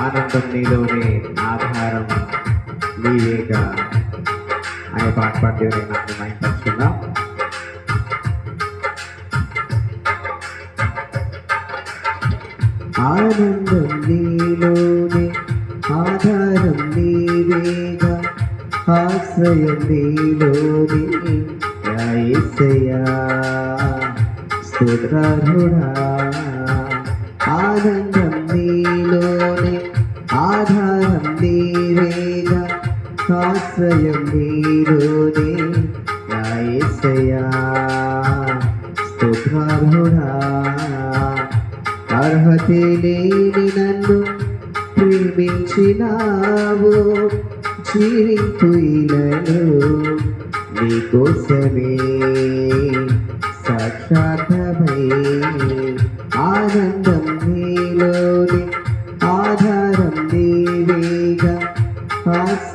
ఆనందం నీలోనే ఆధారం. నీవేగా అనే పాట పాడి నాకు మైపరుచుకుందాం ఆనందం నీలోనే ఆధారం నీవేగా ఆశ్రయం నీలోనే యాయసయా స్తోత్రారుడా యాయసయా స్తోత్రారుడా అర్హతే లేని నన్ను ప్రేమించినావు. జీవింపు ఇలను నీకోసమే సాక్షాత్మై ఆనందం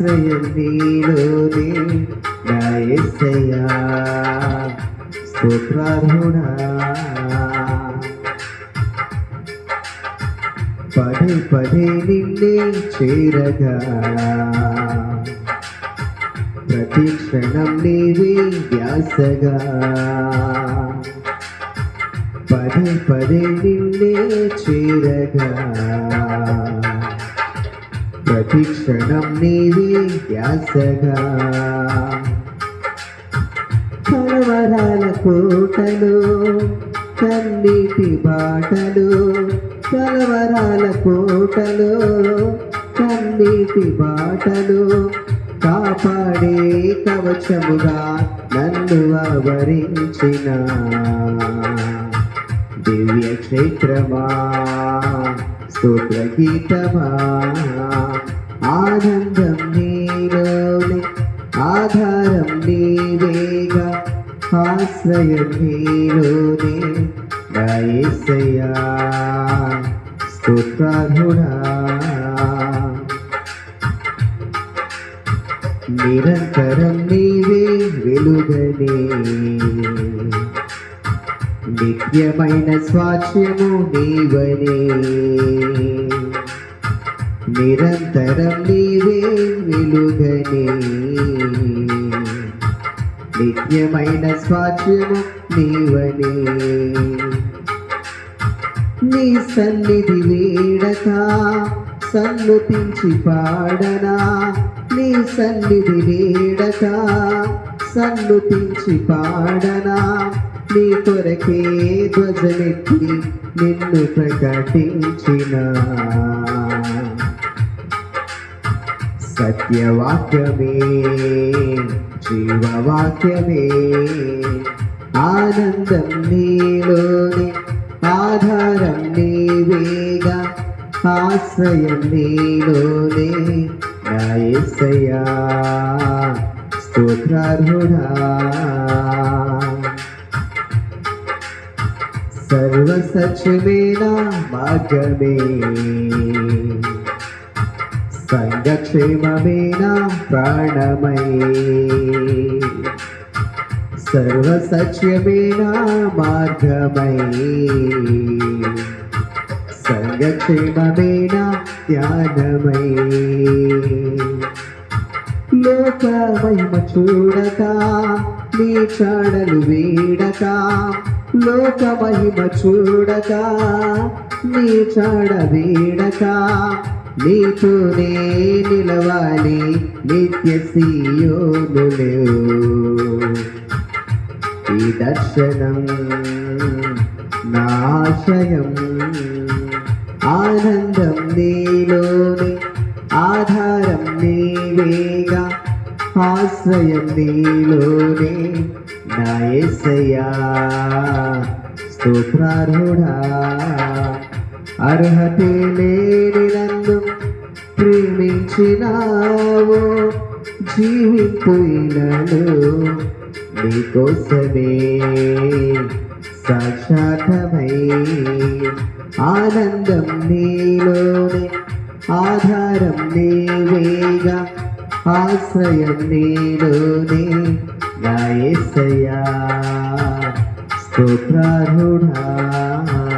ఆశ్రయం నీలోనే నా యేసయ్యా స్తోత్రార్హుడా. పదే పదే నిన్నే చేరగా. ప్రతి క్షణం నీవే వ్యాసగా. పదే పదే నిన్నే చేరగా. ప్రతి క్షణం నీవే ధ్యాసగా కలవరాల కోటలు కన్నీటి బాటలు కలవరాల కోటలు కన్నీటి బాటలు కాపాడే కవచముగా నన్ను ఆవరించిన దివ్య క్షేత్రమా స్తోత్ర గీతమా ఆనందం నీలోనే ఆధారం నీవేగా ఆశ్రయం నీలోనే నా యేసయ్యా నిరంతరం నీవే వెలుగనే. నిత్యమైన స్వాచ్యము నీవనే. నిరంతరం నీవే వెలుగనే. నిత్యమైన స్వాధ్యము నీవనే. నీ సన్నిధి వేడక సన్నుతించి పాడనా. నీ సన్నిధి వేడక సన్నుతించి పాడనా. నీ కొరకే ధ్వజమెత్తి నిన్ను ప్రకటించినా. సత్యవాక్యమే జీవవాక్యమే. ఆనందం నీలోనే ఆధారం నీవేగా ఆశ్రయం నీలోనే నాయసయా స్తోత్రార్హుడా. సర్వ సత్యమేనా మార్గమే సంగక్షేమమేనా ప్రాణమై? సర్వ సత్యమేనా మార్గమై? సంగక్షేమమేనా ధ్యానమై లోక చూడక నీ చాడలు వీడక లోక మహిమ చూడక నీ చాడ వీడక నీతోనే నిలవాలి నిత్య సీయోనులు. ఈ దర్శనం నాశయం ఆనందం నీలోని ఆధారం నీవేగా ఆశ్రయం నీలోనే నాయసయా యేసయ్యా స్తోత్రారుడా అర్హతే లేని నన్ను ప్రేమించినావు. జీవిపోయినను నీకోసమే సాక్షాతమై ఆనందం నీలోనే ఆధారం నీవేగా ఆశ్రయం నీలోనే గాయసయా యేసయ్యా